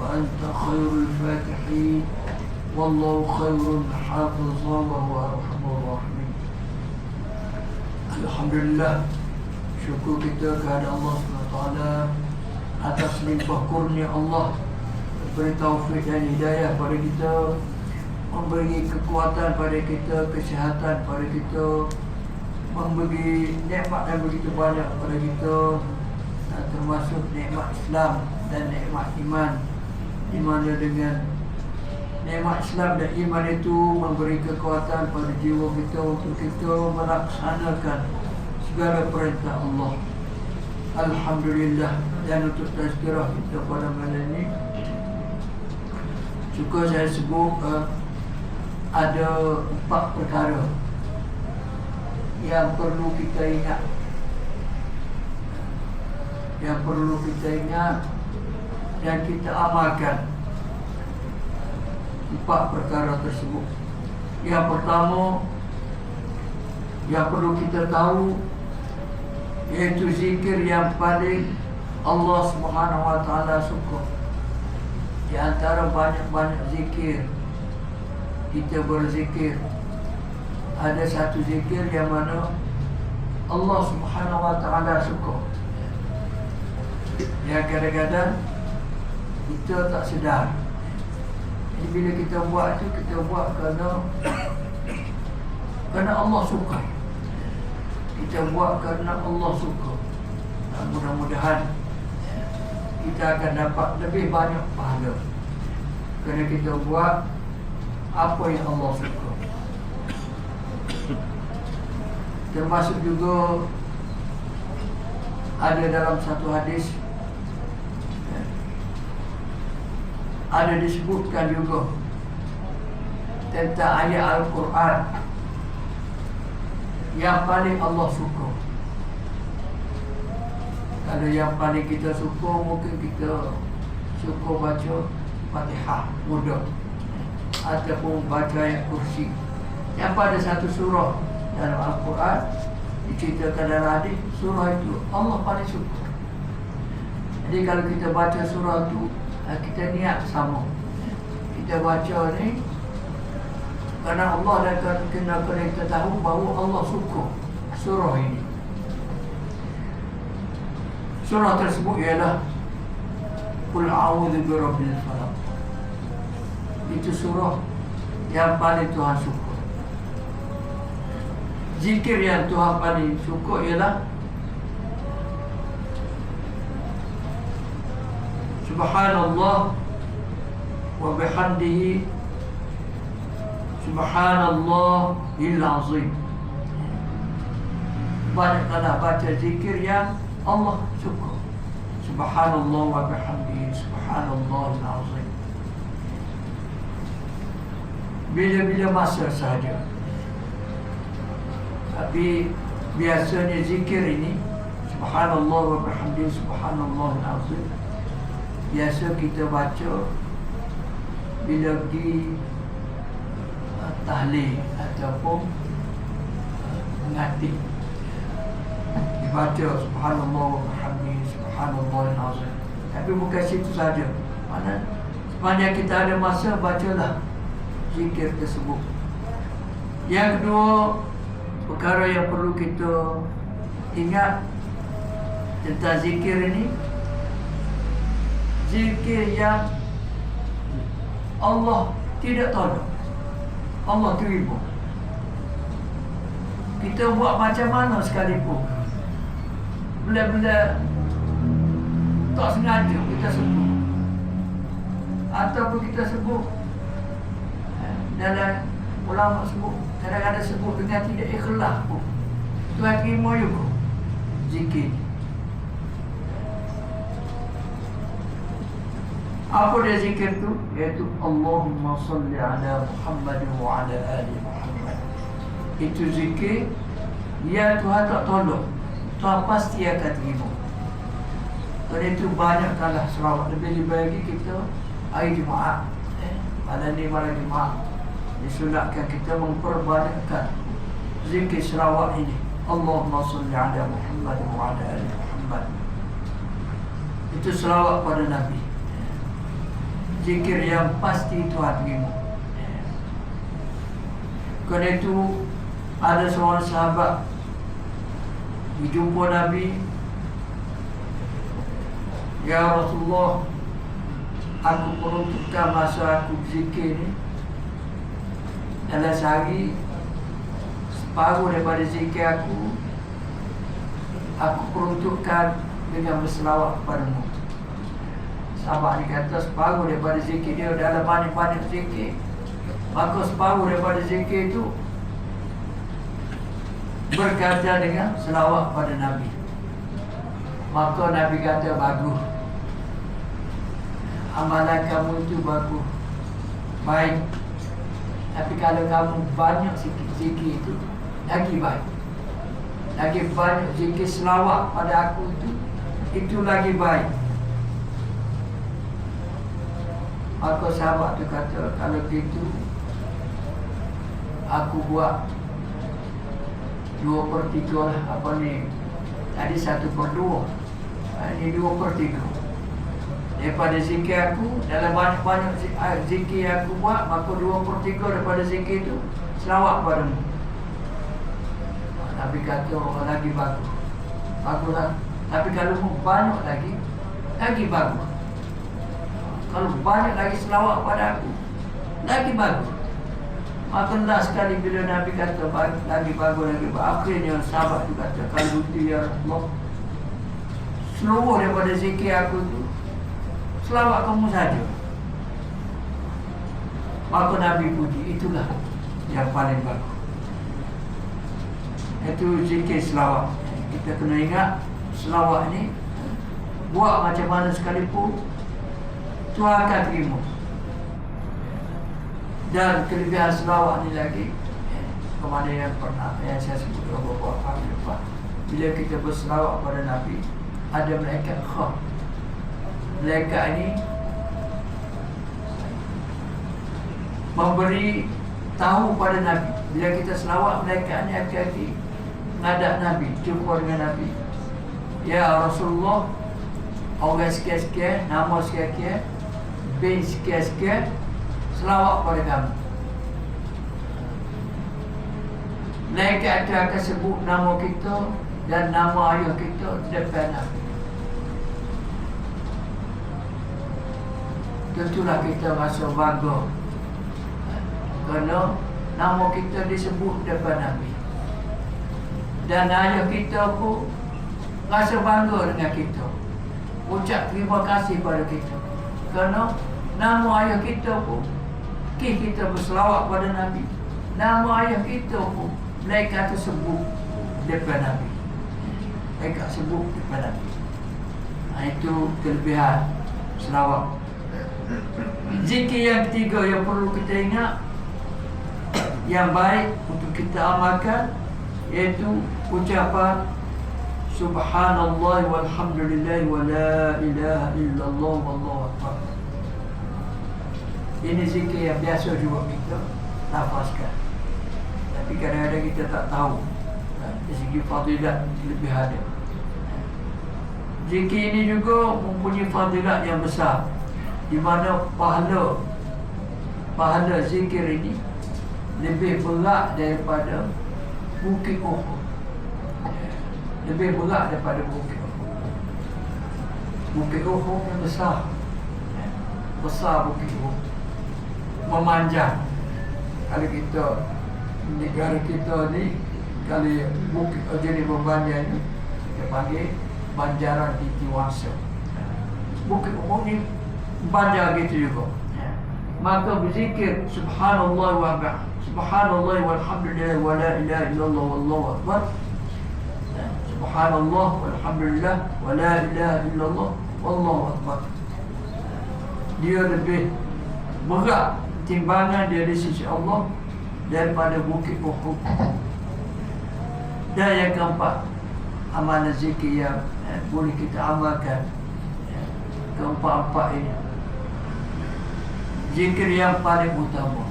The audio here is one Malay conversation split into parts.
وأنت خير الفاتحين والله خير حافظا وهو أرحم الراحمين الحمد لله syukur kita kepada Allah SWT atas limpah kurnia Allah beri taufik dan hidayah pada kita memberi kekuatan pada kita kesihatan pada kita memberi nikmat yang begitu banyak pada kita dan termasuk nikmat Islam dan nikmat iman di mana dengan nikmat Islam dan iman itu memberi kekuatan pada jiwa kita untuk kita melaksanakan segala perintah Allah. Alhamdulillah dan untuk tazkirah kita pada malam ini suka saya sebut uh, ada empat perkara yang perlu kita ingat yang perlu kita ingat dan kita amalkan empat perkara tersebut. Yang pertama yang perlu kita tahu iaitu zikir yang paling Allah Subhanahu wa taala suka. Di antara banyak-banyak zikir kita berzikir. Ada satu zikir yang mana Allah Subhanahu wa taala suka. Yang kadang-kadang kita tak sedar. Jadi bila kita buat tu kita buat kerana kerana Allah suka kita buat kerana Allah suka. Dan mudah-mudahan kita akan dapat lebih banyak pahala. Kerana kita buat apa yang Allah suka. Termasuk juga ada dalam satu hadis ada disebutkan juga tentang ayat Al-Quran yang paling Allah suka. Kalau yang paling kita suka mungkin kita suka baca Fatihah mudah ataupun baca ayat kursi. Yang pada satu surah dalam Al-Quran diceritakan dalam hadis surah itu Allah paling suka. Jadi kalau kita baca surah itu kita niat sama kita baca ni kerana Allah dan kena kita tahu bahawa Allah suka surah ini. Surah tersebut ialah Qul a'udhu bi rabbil falaq. Itu surah yang paling Tuhan suka. Zikir yang Tuhan paling suka ialah Subhanallah wa bihamdihi Subhanallah azim Banyaklah baca zikir yang Allah suka Subhanallah wa bihamdihi Subhanallah azim Bila-bila masa sahaja Tapi biasanya zikir ini Subhanallah wa bihamdihi Subhanallah azim biasa kita baca bila di uh, tahlil ataupun uh, mengatik. Dibaca subhanallah wa bihamdihi subhanallah azim tapi bukan situ saja. Mana sepanjang kita ada masa bacalah zikir tersebut. Yang kedua perkara yang perlu kita ingat tentang zikir ini zikir yang Allah tidak tolong. Allah terima kita buat macam mana sekalipun. Bila-bila tak sengaja kita sebut. Ataupun kita sebut dalam ulama sebut kadang-kadang sebut dengan tidak ikhlas pun. Tuhan terima juga zikir Apa dia zikir tu? Iaitu Allahumma salli ala Muhammad wa ala ali Muhammad. Itu zikir Ya Tuhan tak tolong. Tuhan pasti akan terima. Kerana itu banyak kalah selawat Lebih-lebih lagi kita Hari Jumaat eh, Malam ni malam Jumaat Disunatkan kita memperbanyakkan Zikir selawat ini. Allahumma salli ala Muhammad wa ala ali Muhammad. Itu selawat pada Nabi Zikir yang pasti Tuhan terima. Kerana itu ada seorang sahabat berjumpa Nabi Ya Rasulullah Aku peruntukkan masa aku berzikir ni. Dalam sehari Separuh daripada zikir aku Aku peruntukkan dengan berselawat kepadamu Sahabat ni kata separuh daripada zikir dia Dalam banyak-banyak zikir Maka separuh daripada zikir itu berkata dengan selawat pada Nabi. Maka Nabi kata bagus. Amalan kamu itu bagus. Baik. Tapi kalau kamu banyak sikit zikir itu lagi baik. Lagi banyak zikir selawat pada aku itu itu lagi baik. Maka sahabat tu kata kalau gitu aku buat dua per tiga lah apa ni. Tadi satu per dua. Ini dua per tiga. Daripada zikir aku dalam banyak-banyak ah, zikir aku buat maka dua per tiga daripada zikir itu selawat padamu. Nabi kata orang lagi bagus. Bagus lah tapi kalau banyak lagi lagi bagus kalau banyak lagi selawat pada aku lagi bagus Maka hendak sekali bila Nabi kata lagi bagus lagi. Akhirnya sahabat tu kata kalau itu ya Allah. Seluruh daripada zikir aku tu selawat kamu saja. Maka Nabi puji itulah yang paling bagus. Itu zikir selawat. Kita kena ingat selawat ni buat macam mana sekalipun Tuhan akan terima dan kelebihan selawat ni lagi kemana yang pernah yang saya sebut beberapa hari lepas bila kita berselawat pada Nabi ada malaikat kham malaikat ini memberi tahu pada Nabi. Bila kita selawat malaikat ini hati-hati ngadap Nabi jumpa dengan Nabi. Ya Rasulullah orang sekian-sekian nama sekian-sekian bin sekian-sekian selawat pada kamu Malaikat itu akan sebut nama kita dan nama ayah kita depan Nabi. Tentulah kita rasa bangga kerana nama kita disebut di depan Nabi. Dan ayah kita pun rasa bangga dengan kita. Ucap terima kasih pada kita. Kerana nama ayah kita pun Okey kita berselawat pada Nabi. Nama ayah kita pun Mereka tersebut Depan Nabi. Mereka sebut depan Nabi. Nah, Itu kelebihan Selawat. Zikir yang ketiga yang perlu kita ingat Yang baik Untuk kita amalkan Iaitu ucapan Subhanallah walhamdulillah wa la ilaha illallah wallahu akbar. Ini zikir yang biasa juga kita nafaskan. Tapi kadang-kadang kita tak tahu Dari segi fadilat lebih ada. Zikir ini juga mempunyai fadilat yang besar Di mana pahala Pahala zikir ini Lebih berat daripada Bukit Uhud Lebih berat daripada Bukit. Uhud Bukit Uhud yang besar. Besar Bukit Uhud memanjang. Kalau kita negara kita ni kalau bukit jenis memanjang ni kita panggil banjaran di Tiwasa bukit umum ni banjar gitu juga. Maka berzikir subhanallah wa subhanallah walhamdulillah wa la ilaha illallah wallahu akbar subhanallah walhamdulillah wa la ilaha illallah wallahu akbar dia lebih berat timbangan dia di sisi Allah daripada bukit Uhud. Dan yang keempat, amalan zikir yang eh, boleh kita amalkan keempat-empat ini. Zikir yang paling utama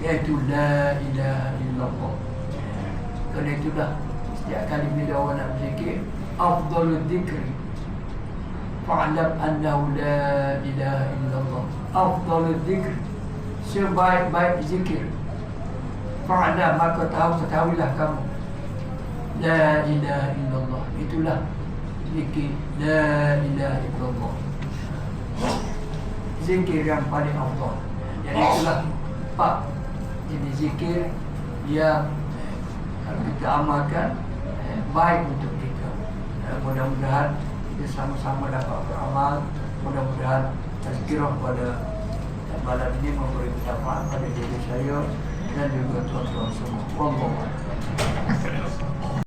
iaitu la ilaha illallah. Kerana itulah setiap kali bila orang nak berzikir, afdalul dzikri. Fa'lam annahu la ilaha illallah. Afdalul dzikri. Sebaik-baik zikir. Fa'lam maka tahu ketahuilah kamu. La ilaha illallah. Itulah Zikir. La ilaha illallah. Zikir yang paling afdal. Jadi itulah Empat Jenis zikir Yang kita amalkan Baik untuk kita Eh, Mudah-mudahan Kita sama-sama dapat beramal. Mudah-mudahan Tazkirah pada Malam ini memberi manfaat pada diri saya Dan juga tuan-tuan semua. Wallahu a'lam.